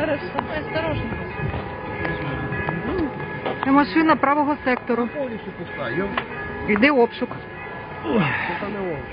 Хорошо, осторожно. Це машина правого сектору. Повністю пуста. Йо. Іде обшук. Це не обшук.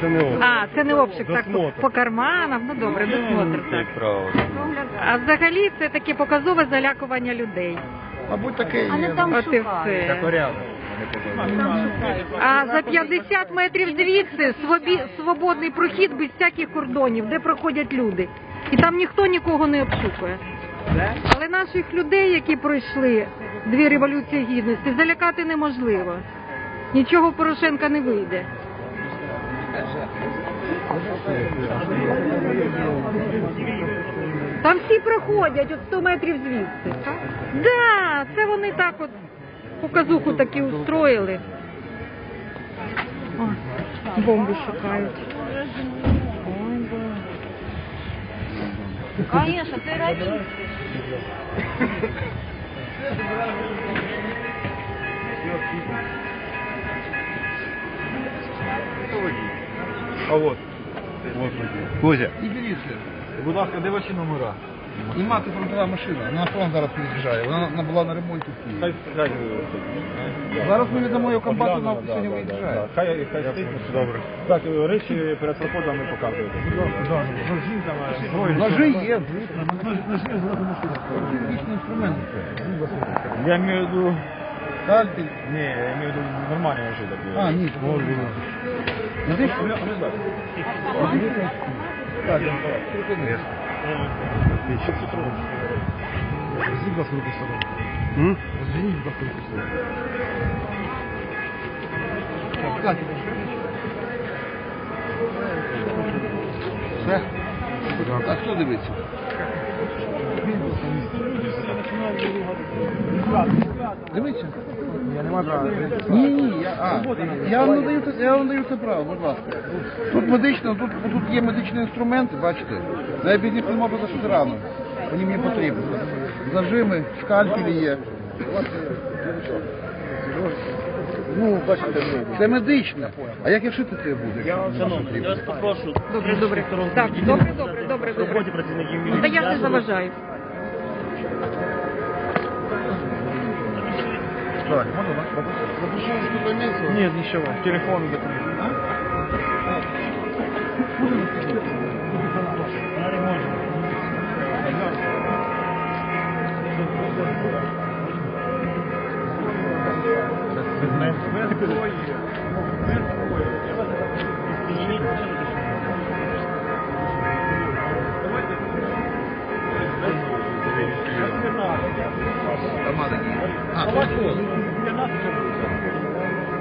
Це не обшук. А, це не обшук, так по, Досмотр. по карманам. Ну добре, досмотр. Так. А взагалі це таке показове залякування людей. Мабуть, таке є. А не там От і все. порядок. А за 50 метрів звідси свобі, свободний прохід без всяких кордонів, де проходять люди. І там ніхто нікого не обшукує. Але наших людей, які пройшли дві революції гідності, залякати неможливо. Нічого Порошенка не вийде. Там всі проходять от 100 метрів звідси. Да, це вони так от показуху таки устроїли. О, бомби шукають. Конечно, ты родитель. А вот. Кузя. И дивіться. Будь ласка, де ваші номера? І мати фронтова машина. Вона на фронт зараз під'їжджає. Вона на- була на ремонті в Києві. Зараз ми віддамо її комбату на сьогодні виїжджає. Хай хай стоїть. Добре. Так, речі перед проходом не показуєте. Ножі там, зброю. Ножи є, звісно. Технічні інструменти. Я маю в виду... Скальпель. Ні, я маю в виду нормальні ножі такі. А, ні, може бути. Знаєш, Так, припини. Розвінь вас руку собі. Розвінь вас руки собі. Так, Все? А хто дивиться? Дивіться. Я не можу. Ні, ні, я, а, я вам надаю це, я вам надаю це право, будь ласка. Тут медично, тут, тут є медичні інструменти, бачите. Я без них не можу зашити рану. Вони мені потрібні. Зажими, скальпелі є. Ну, бачите, це медичне. А як я шити це буде? Я якщо шановний, я вас попрошу. Добре, добре. Так, добре, добре, добре, добре. Роботі працівників Ну, Та я ж не заважаю. Давай. Можно, да? Запишем что-то имеется? Нет, ничего. Телефон где-то. А? Можно.